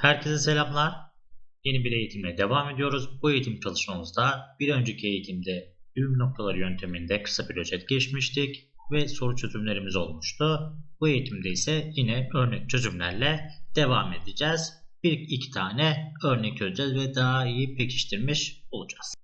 Herkese selamlar. Yeni bir eğitimle devam ediyoruz. Bu eğitim çalışmamızda bir önceki eğitimde düğüm noktaları yönteminde kısa bir özet geçmiştik ve soru çözümlerimiz olmuştu. Bu eğitimde ise yine örnek çözümlerle devam edeceğiz. Bir iki tane örnek çözeceğiz ve daha iyi pekiştirmiş olacağız.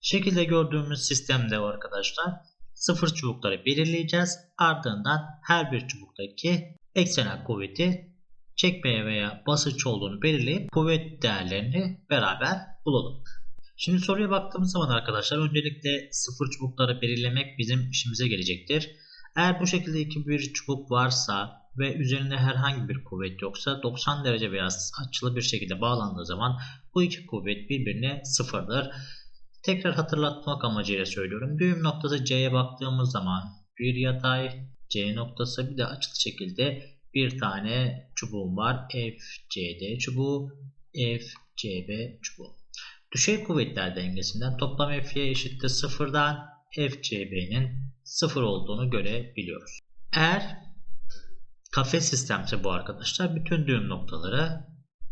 Şekilde gördüğümüz sistemde arkadaşlar sıfır çubukları belirleyeceğiz. Ardından her bir çubuktaki eksenel kuvveti çekmeye veya basınç olduğunu belirleyip kuvvet değerlerini beraber bulalım. Şimdi soruya baktığımız zaman arkadaşlar öncelikle sıfır çubukları belirlemek bizim işimize gelecektir. Eğer bu şekilde iki bir çubuk varsa ve üzerinde herhangi bir kuvvet yoksa 90 derece veya açılı bir şekilde bağlandığı zaman bu iki kuvvet birbirine sıfırdır. Tekrar hatırlatmak amacıyla söylüyorum. Düğüm noktası C'ye baktığımız zaman bir yatay C noktası bir de açılı şekilde bir tane çubuğum var. FCD çubuğu, FCB çubuğu. Düşey kuvvetler dengesinden toplam Fy eşittir sıfırdan FCB'nin sıfır olduğunu görebiliyoruz. Eğer kafes sistemse bu arkadaşlar bütün düğüm noktaları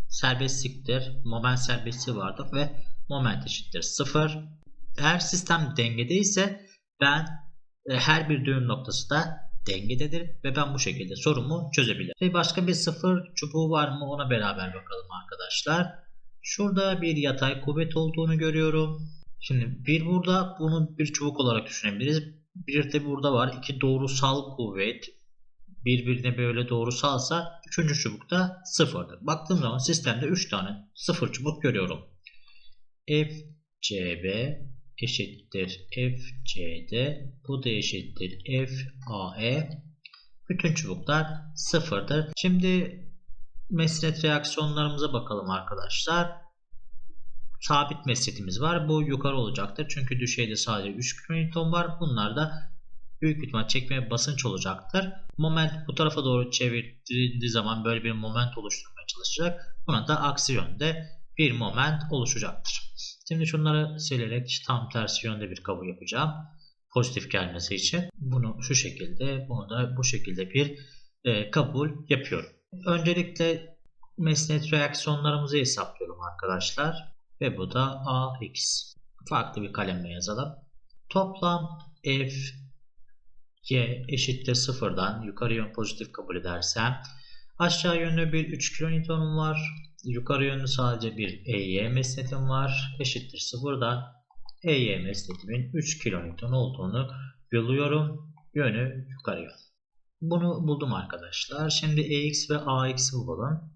serbestliktir. Moment serbestliği vardır ve moment eşittir 0. Eğer sistem dengede ise ben e, her bir düğüm noktası da dengededir ve ben bu şekilde sorumu çözebilirim. Ve başka bir sıfır çubuğu var mı ona beraber bakalım arkadaşlar. Şurada bir yatay kuvvet olduğunu görüyorum. Şimdi bir burada bunu bir çubuk olarak düşünebiliriz. Bir de burada var iki doğrusal kuvvet. Birbirine böyle doğrusalsa üçüncü çubuk da sıfırdır. Baktığım zaman sistemde 3 tane sıfır çubuk görüyorum. FCB eşittir FCD bu da eşittir FAE bütün çubuklar sıfırdır. Şimdi mesnet reaksiyonlarımıza bakalım arkadaşlar. Sabit mesnetimiz var. Bu yukarı olacaktır. Çünkü düşeyde sadece 3 kN var. Bunlar da büyük ihtimal çekme basınç olacaktır. Moment bu tarafa doğru çevirdiği zaman böyle bir moment oluşturmaya çalışacak. Buna da aksi yönde bir moment oluşacaktır. Şimdi şunları silerek tam tersi yönde bir kabul yapacağım. Pozitif gelmesi için. Bunu şu şekilde, bunu da bu şekilde bir e, kabul yapıyorum. Öncelikle mesnet reaksiyonlarımızı hesaplıyorum arkadaşlar. Ve bu da AX. Farklı bir kalemle yazalım. Toplam F Y eşittir sıfırdan yukarı yön pozitif kabul edersem aşağı yönlü bir 3 kilonewton var. Yukarı yönlü sadece bir EY mesnetim var. Eşittir sıfırdan EY mesnetimin 3 kilonewton olduğunu buluyorum. Yönü yukarı yön. Bunu buldum arkadaşlar. Şimdi EX ve AX'i bulalım.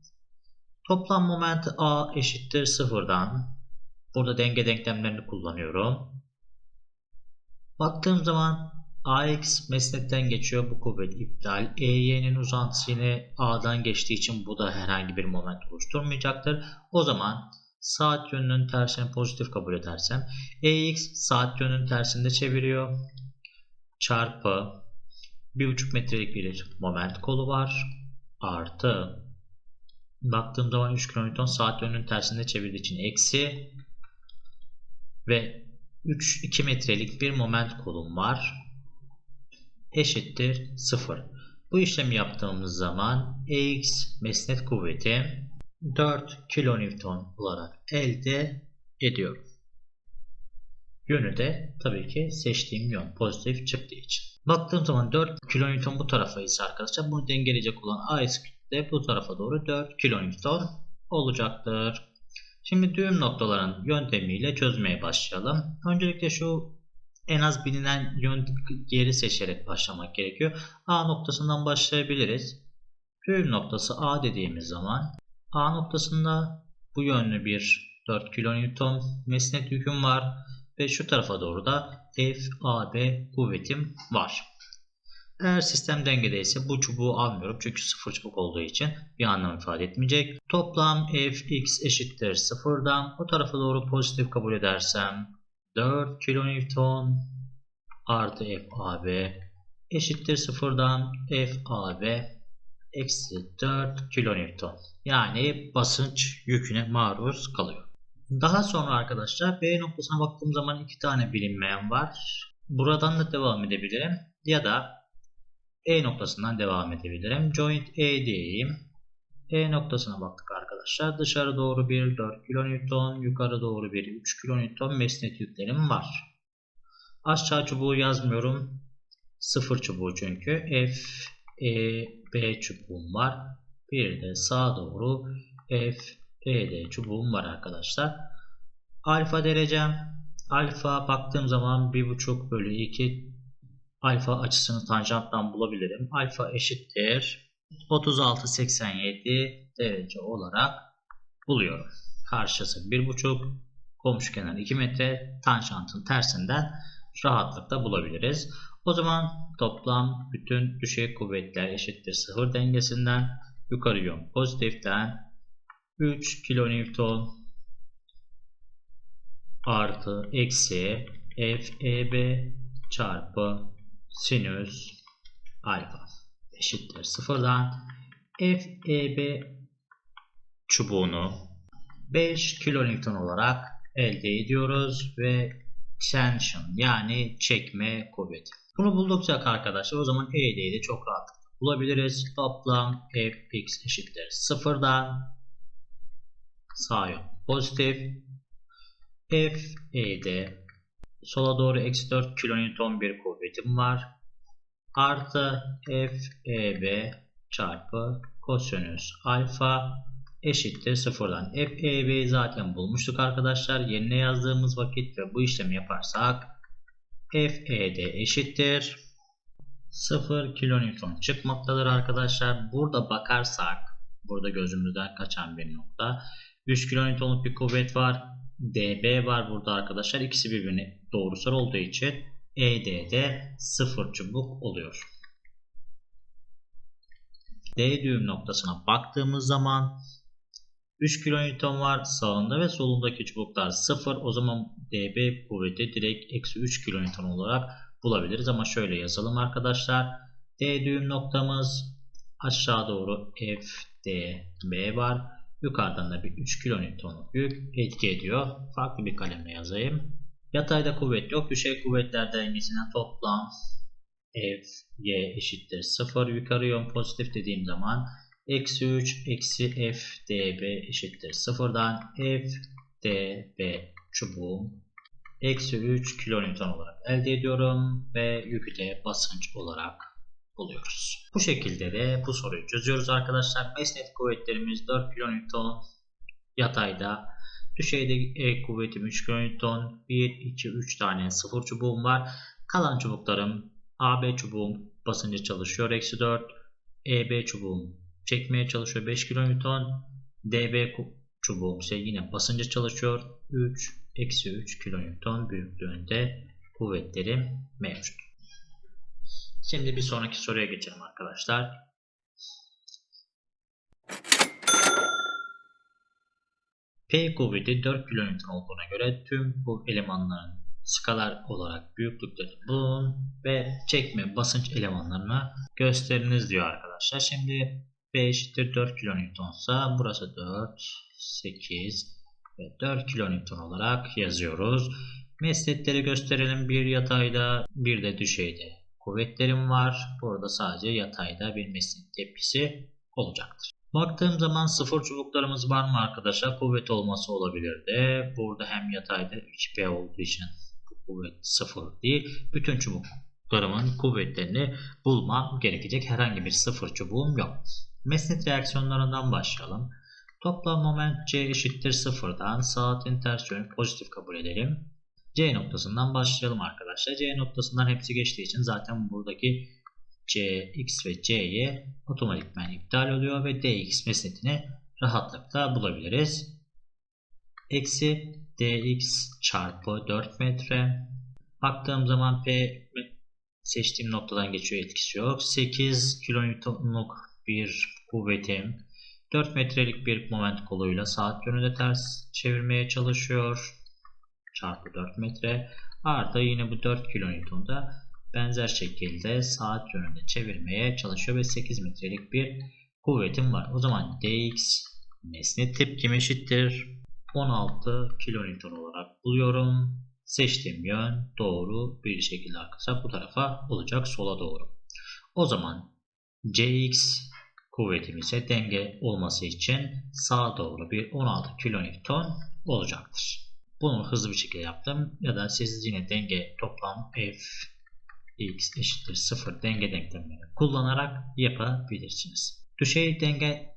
Toplam moment A eşittir sıfırdan. Burada denge denklemlerini kullanıyorum. Baktığım zaman AX mesnetten geçiyor. Bu kuvvet iptal. EY'nin uzantısı yine A'dan geçtiği için bu da herhangi bir moment oluşturmayacaktır. O zaman saat yönünün tersini pozitif kabul edersem EX saat yönünün tersinde çeviriyor. Çarpı 1,5 metrelik bir moment kolu var. Artı baktığım zaman 3 kN saat yönünün tersinde çevirdiği için eksi ve 3 2 metrelik bir moment kolum var eşittir 0. Bu işlemi yaptığımız zaman X mesnet kuvveti 4 kilonewton olarak elde ediyorum. Yönü de tabii ki seçtiğim yön pozitif çıktığı için. Baktığım zaman 4 kilonewton bu tarafa ise arkadaşlar bunu dengeleyecek olan AX de bu tarafa doğru 4 kilonewton olacaktır. Şimdi düğüm noktaların yöntemiyle çözmeye başlayalım. Öncelikle şu en az bilinen yön yeri seçerek başlamak gerekiyor. A noktasından başlayabiliriz. Düğüm noktası A dediğimiz zaman A noktasında bu yönlü bir 4 kN mesnet yüküm var ve şu tarafa doğru da FAB kuvvetim var. Eğer sistem dengedeyse bu çubuğu almıyorum çünkü sıfır çubuk olduğu için bir anlam ifade etmeyecek. Toplam Fx eşittir sıfırdan bu tarafa doğru pozitif kabul edersem 4 kilonewton artı FAB eşittir sıfırdan FAB eksi 4 kilonewton. Yani basınç yüküne maruz kalıyor. Daha sonra arkadaşlar B noktasına baktığım zaman iki tane bilinmeyen var. Buradan da devam edebilirim. Ya da E noktasından devam edebilirim. Joint E diyeyim. E noktasına baktık arkadaşlar. Dışarı doğru bir 4 kN, yukarı doğru bir 3 kN mesnet yüklerim var. Aşağı çubuğu yazmıyorum. Sıfır çubuğu çünkü. F, E, B çubuğum var. Bir de sağa doğru F, E, D çubuğum var arkadaşlar. Alfa derecem. Alfa baktığım zaman 1.5 bölü 2 alfa açısını tanjanttan bulabilirim. Alfa eşittir 36-87 derece olarak buluyorum. Karşısı 1.5 komşu kenar 2 metre tanjantın tersinden rahatlıkla bulabiliriz. O zaman toplam bütün düşey kuvvetler eşittir 0 dengesinden yukarı yön pozitiften 3 kilonewton artı eksi FEB çarpı sinüs alfa eşittir sıfırdan FEB çubuğunu 5 kilonewton olarak elde ediyoruz ve tension yani çekme kuvveti. Bunu buldukça arkadaşlar o zaman ED'yi de çok rahat bulabiliriz. Toplam Fx eşittir sıfırdan sağ yön pozitif FE'de sola doğru eksi 4 kilonewton bir kuvvetim var. Artı FEB çarpı kosinüs alfa eşittir sıfırdan. FEB'yi zaten bulmuştuk arkadaşlar. Yerine yazdığımız vakit ve bu işlemi yaparsak FED eşittir 0 kilonewton çıkmaktadır arkadaşlar. Burada bakarsak burada gözümüzden kaçan bir nokta 3 kilonewtonluk bir kuvvet var. DB var burada arkadaşlar. İkisi birbirine doğrusal olduğu için ED'de 0 çubuk oluyor. D düğüm noktasına baktığımız zaman 3 kilonewton var sağında ve solundaki çubuklar 0 o zaman db kuvveti direkt eksi 3 kilonewton olarak bulabiliriz ama şöyle yazalım arkadaşlar. D düğüm noktamız aşağı doğru f d b var. Yukarıdan da bir 3 kilonewtonluk yük etki ediyor. Farklı bir kalemle yazayım yatayda kuvvet yok düşey kuvvetler dengesinden toplam f y eşittir 0 yukarı yön pozitif dediğim zaman Eksi 3 eksi f db eşittir sıfırdan f db çubuğum eksi 3 kilonewton olarak elde ediyorum ve yükü de basınç olarak buluyoruz. Bu şekilde de bu soruyu çözüyoruz arkadaşlar. Mesnet kuvvetlerimiz 4 kilonewton yatayda. Düşeyde e kuvvetim 3 kilonewton. 1, 2, 3 tane sıfır çubuğum var. Kalan çubuklarım AB çubuğum basıncı çalışıyor. Eksi 4. EB çubuğum çekmeye çalışıyor 5 kN. dB çubuğum ise yine basınca çalışıyor 3 eksi 3 kN büyüklüğünde kuvvetlerim mevcut. Şimdi bir sonraki soruya geçelim arkadaşlar. P kuvveti 4 kN olduğuna göre tüm bu elemanların skalar olarak büyüklükleri bulun ve çekme basınç elemanlarına gösteriniz diyor arkadaşlar. Şimdi P eşittir 4 kilonewtonsa burası 4, 8 ve 4 kilonewton olarak yazıyoruz. Mesletleri gösterelim. Bir yatayda bir de düşeyde kuvvetlerim var. Burada sadece yatayda bir mesnet tepkisi olacaktır. Baktığım zaman sıfır çubuklarımız var mı arkadaşlar? Kuvvet olması olabilirdi. Burada hem yatayda 2P olduğu için bu kuvvet sıfır değil. Bütün çubuklarımın kuvvetlerini bulmam gerekecek. Herhangi bir sıfır çubuğum yok. Mesnet reaksiyonlarından başlayalım. Toplam moment C eşittir sıfırdan saatin ters yönü pozitif kabul edelim. C noktasından başlayalım arkadaşlar. C noktasından hepsi geçtiği için zaten buradaki C, X ve C'ye otomatikman iptal oluyor ve DX mesnetini rahatlıkla bulabiliriz. Eksi DX çarpı 4 metre. Baktığım zaman P seçtiğim noktadan geçiyor etkisi yok. 8 kilonewtonluk bir kuvvetim 4 metrelik bir moment koluyla saat yönünde ters çevirmeye çalışıyor. Çarpı 4 metre. Artı yine bu 4 kilonewtonda benzer şekilde saat yönünde çevirmeye çalışıyor ve 8 metrelik bir kuvvetim var. O zaman dx nesne tepkim eşittir. 16 kilonewton olarak buluyorum. Seçtiğim yön doğru bir şekilde arkadaşlar bu tarafa olacak sola doğru. O zaman Cx kuvvetimize denge olması için sağa doğru bir 16 kilonewton olacaktır. Bunu hızlı bir şekilde yaptım ya da siz yine denge toplam f x eşittir 0 denge denklemleri kullanarak yapabilirsiniz. Düşey denge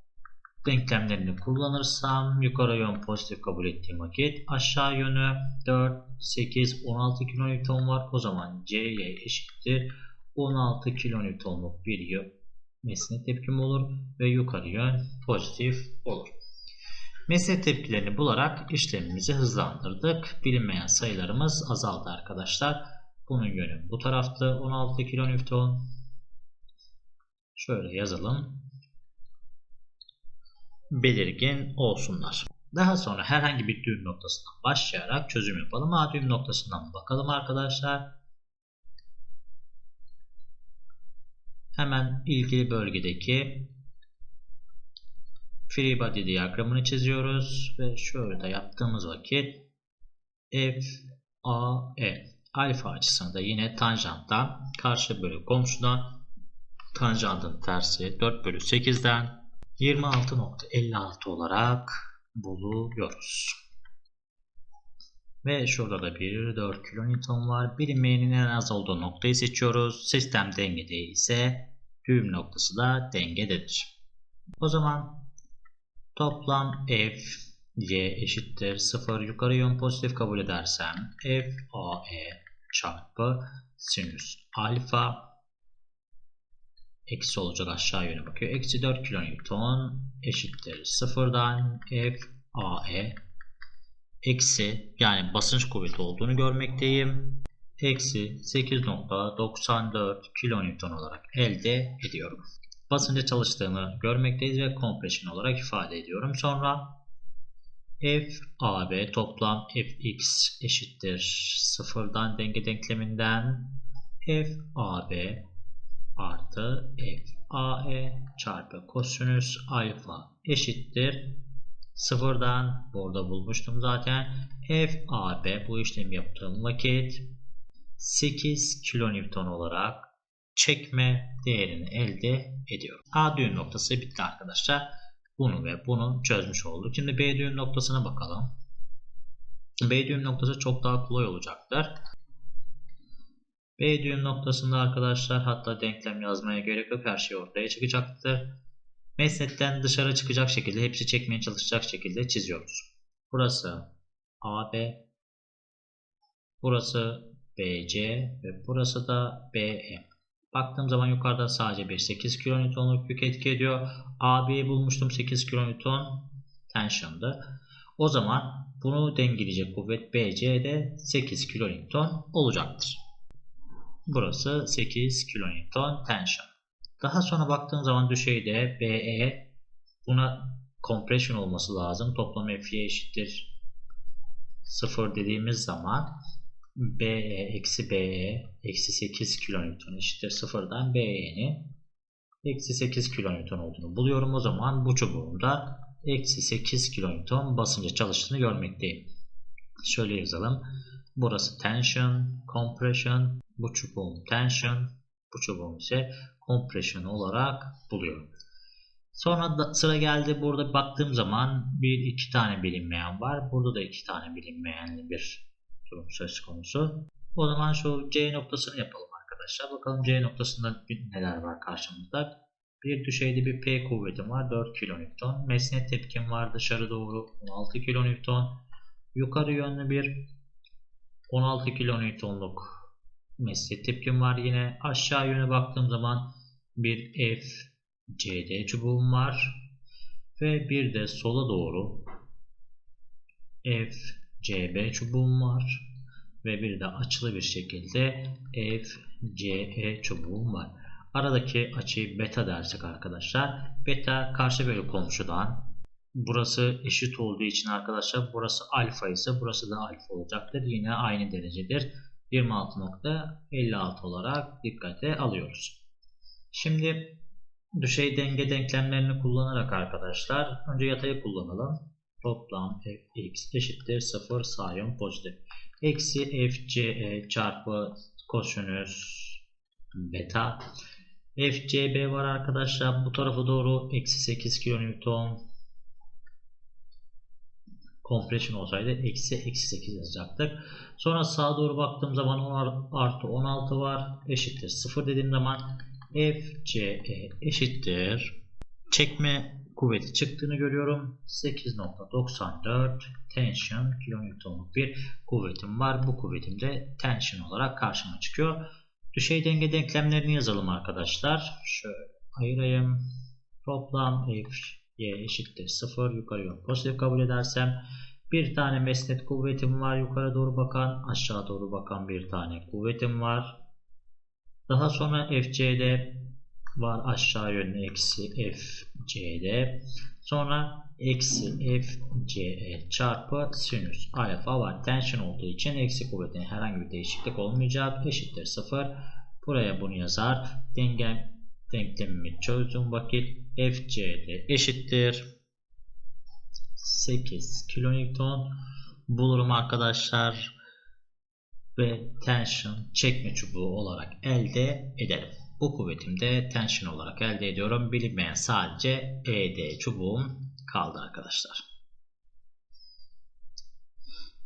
denklemlerini kullanırsam yukarı yön pozitif kabul ettiğim vakit aşağı yönü 4, 8, 16 kN var. O zaman C'ye eşittir 16 kN'luk bir mesne tepkim olur ve yukarı yön pozitif olur. Mesne tepkilerini bularak işlemimizi hızlandırdık. Bilinmeyen sayılarımız azaldı arkadaşlar. Bunun yönü bu tarafta 16 kN. Şöyle yazalım. Belirgin olsunlar. Daha sonra herhangi bir düğüm noktasından başlayarak çözüm yapalım. A düğüm noktasından bakalım arkadaşlar. Hemen ilgili bölgedeki free body diyagramını çiziyoruz ve şöyle yaptığımız vakit F A E alfa açısını da yine tanjanttan karşı bölü komşudan tanjantın tersi 4 bölü 8'den 26.56 olarak buluyoruz. Ve şurada da bir 4 kilonewton var. Bilinmeyenin en az olduğu noktayı seçiyoruz. Sistem dengede ise düğüm noktası da dengededir. O zaman toplam F y eşittir 0 yukarı yön pozitif kabul edersem f a e çarpı sinüs alfa eksi olacak aşağı yöne bakıyor. Eksi 4 kilonewton eşittir sıfırdan f a e eksi yani basınç kuvveti olduğunu görmekteyim. Eksi 8.94 kilonewton olarak elde ediyorum. Basınca çalıştığını görmekteyiz ve kompresyon olarak ifade ediyorum. Sonra f ab toplam fx eşittir sıfırdan denge denkleminden f ab artı f ae çarpı kosinüs alfa eşittir sıfırdan burada bulmuştum zaten f ab bu işlemi yaptığım vakit 8 kilonewton olarak çekme değerini elde ediyorum. A düğüm noktası bitti arkadaşlar. Bunu ve bunu çözmüş olduk. Şimdi B düğüm noktasına bakalım. B düğüm noktası çok daha kolay olacaktır. B düğüm noktasında arkadaşlar hatta denklem yazmaya gerek yok. Her şey ortaya çıkacaktır. Mesnetten dışarı çıkacak şekilde hepsi çekmeye çalışacak şekilde çiziyoruz. Burası AB. Burası BC ve burası da BE. Baktığım zaman yukarıda sadece bir 8 kilonewtonluk yük etki ediyor. AB'yi bulmuştum 8 kilonewton tension'dı. O zaman bunu dengeleyecek kuvvet BC'de 8 kilonewton olacaktır. Burası 8 kilonewton tension. Daha sonra baktığım zaman düşeyde BE buna compression olması lazım. Toplam F'ye eşittir 0 dediğimiz zaman BE eksi BE eksi 8 kilonewton eşittir sıfırdan BE'nin eksi 8 kilonewton olduğunu buluyorum. O zaman bu çubuğumda eksi 8 kilonewton basınca çalıştığını görmekteyim. Şöyle yazalım. Burası tension, compression, bu çubuğum tension, bu çubuğum ise compression olarak buluyorum. Sonra da sıra geldi burada baktığım zaman bir iki tane bilinmeyen var. Burada da iki tane bilinmeyenli bir durum söz konusu. O zaman şu C noktasını yapalım arkadaşlar. Bakalım C noktasında neler var karşımızda. Bir düşeyde bir P kuvvetim var 4 kN. Mesnet tepkim var dışarı doğru 16 kN. Yukarı yönlü bir 16 kN'luk mesnet tepkim var yine. Aşağı yöne baktığım zaman bir F CD çubuğum var. Ve bir de sola doğru F CB çubuğum var. Ve bir de açılı bir şekilde FCE çubuğum var. Aradaki açıyı beta dersek arkadaşlar. Beta karşı bölü komşudan. Burası eşit olduğu için arkadaşlar burası alfa ise burası da alfa olacaktır. Yine aynı derecedir. 26.56 olarak dikkate alıyoruz. Şimdi düşey denge denklemlerini kullanarak arkadaşlar önce yatayı kullanalım toplam fx eşittir 0 sağ pozitif. Eksi fce çarpı kosinüs beta FCB var arkadaşlar. Bu tarafa doğru eksi 8 kilonewton. Compression olsaydı eksi eksi 8 yazacaktık. Sonra sağa doğru baktığım zaman 10 artı 16 var. Eşittir 0 dediğim zaman FCE eşittir. Çekme kuvveti çıktığını görüyorum. 8.94 tension kilonewtonluk bir kuvvetim var. Bu kuvvetim de tension olarak karşıma çıkıyor. Düşey denge denklemlerini yazalım arkadaşlar. Şöyle ayırayım. Toplam F y eşittir 0. Yukarı yön pozitif kabul edersem bir tane mesnet kuvvetim var. Yukarı doğru bakan aşağı doğru bakan bir tane kuvvetim var. Daha sonra FCD var aşağı yönlü eksi FCD. Sonra eksi FCE çarpı sinüs alfa var. Tension olduğu için eksi kuvvetin herhangi bir değişiklik olmayacak. Eşittir 0. Buraya bunu yazar. Denge, denklemimi çözdüğüm vakit FCD eşittir. 8 kilonewton bulurum arkadaşlar. Ve tension çekme çubuğu olarak elde ederim. Bu kuvvetimde tension olarak elde ediyorum. Bilinmeyen sadece ED çubuğum kaldı arkadaşlar.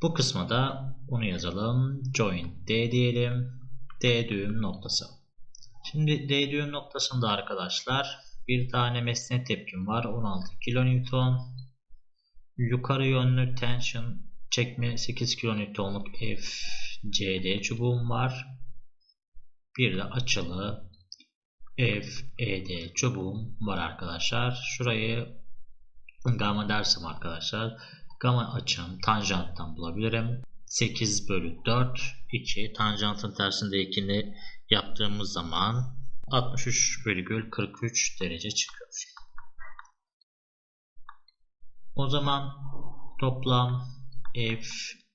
Bu kısma da bunu yazalım. Join D diyelim. D düğüm noktası. Şimdi D düğüm noktasında arkadaşlar bir tane mesnet tepkim var. 16 kilonewton. Yukarı yönlü tension çekme 8 kilonewtonluk FCD çubuğum var. Bir de açılı FED çubuğum var arkadaşlar. Şurayı gamma dersem arkadaşlar gamma açım tanjanttan bulabilirim. 8 bölü 4 2 tanjantın tersindekini yaptığımız zaman 63,43 derece çıkıyor. O zaman toplam F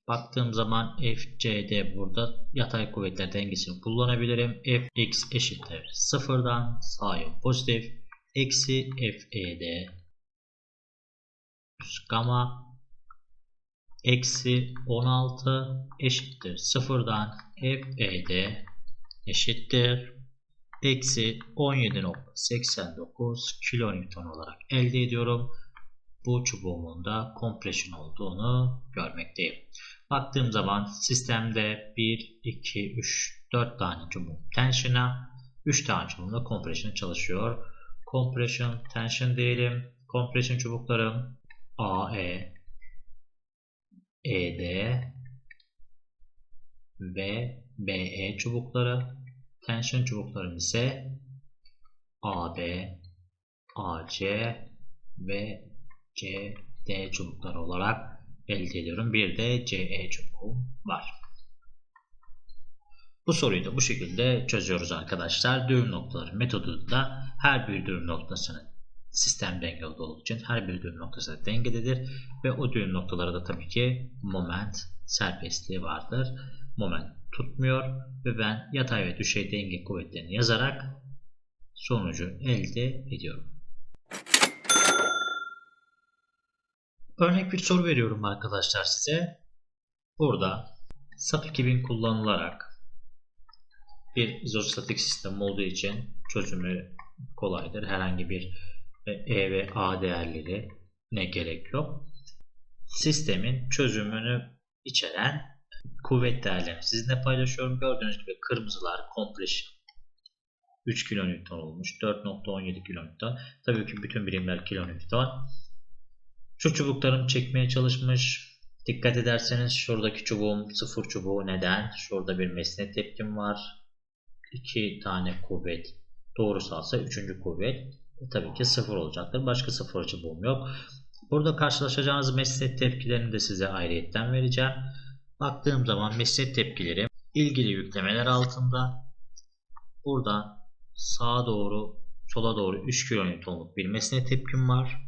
baktığım zaman FCD burada yatay kuvvetler dengesini kullanabilirim. Fx eşittir sıfırdan sağ pozitif eksi FED gamma eksi 16 eşittir sıfırdan FED eşittir eksi 17.89 kilonewton olarak elde ediyorum. Bu çubuğumun da kompresyon olduğunu görmekteyim. Baktığım zaman sistemde 1, 2, 3, 4 tane çubuğum tension'a, 3 tane çubuğum da kompresyon çalışıyor. Compression, tension diyelim. Kompresyon çubuklarım AE, ED ve BE çubukları. Tension çubuklarım ise AD, AC ve CD çubukları olarak elde ediyorum. Bir de CE çubuğu var. Bu soruyu da bu şekilde çözüyoruz arkadaşlar. Düğüm noktaları metodunda her bir düğüm noktasının sistem dengeli olduğu için her bir düğüm noktası dengededir ve o düğüm noktaları da tabii ki moment serbestliği vardır. Moment tutmuyor ve ben yatay ve düşey denge kuvvetlerini yazarak sonucu elde ediyorum. Örnek bir soru veriyorum arkadaşlar size. Burada SAP 2000 kullanılarak bir izostatik sistem olduğu için çözümü kolaydır. Herhangi bir E ve A değerleri ne gerek yok. Sistemin çözümünü içeren kuvvet değerlerini sizinle paylaşıyorum. Gördüğünüz gibi kırmızılar compression 3 kN olmuş. 4.17 kN. Tabii ki bütün birimler kN. Şu çubuklarım çekmeye çalışmış. Dikkat ederseniz şuradaki çubuğum sıfır çubuğu neden? Şurada bir mesnet tepkim var. İki tane kuvvet. Doğrusalsa üçüncü kuvvet. E, tabii ki sıfır olacaktır. Başka sıfır çubuğum yok. Burada karşılaşacağınız mesnet tepkilerini de size ayrıyetten vereceğim. Baktığım zaman mesnet tepkileri ilgili yüklemeler altında. Buradan sağa doğru sola doğru 3 kilonewtonluk bir mesnet tepkim var.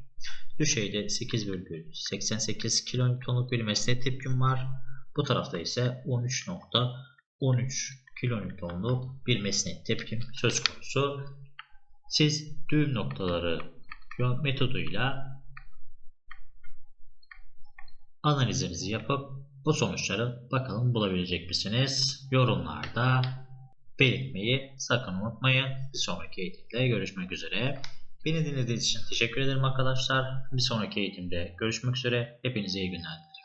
Düşeyde 8,88 kilonewtonluk bir mesnet tepkim var. Bu tarafta ise 13.13 kilonewtonluk bir mesnet tepkim söz konusu. Siz düğüm noktaları metoduyla analizinizi yapıp bu sonuçları bakalım bulabilecek misiniz? Yorumlarda belirtmeyi sakın unutmayın. Bir sonraki eğitimde görüşmek üzere. Beni dinlediğiniz için teşekkür ederim arkadaşlar. Bir sonraki eğitimde görüşmek üzere. Hepinize iyi günler.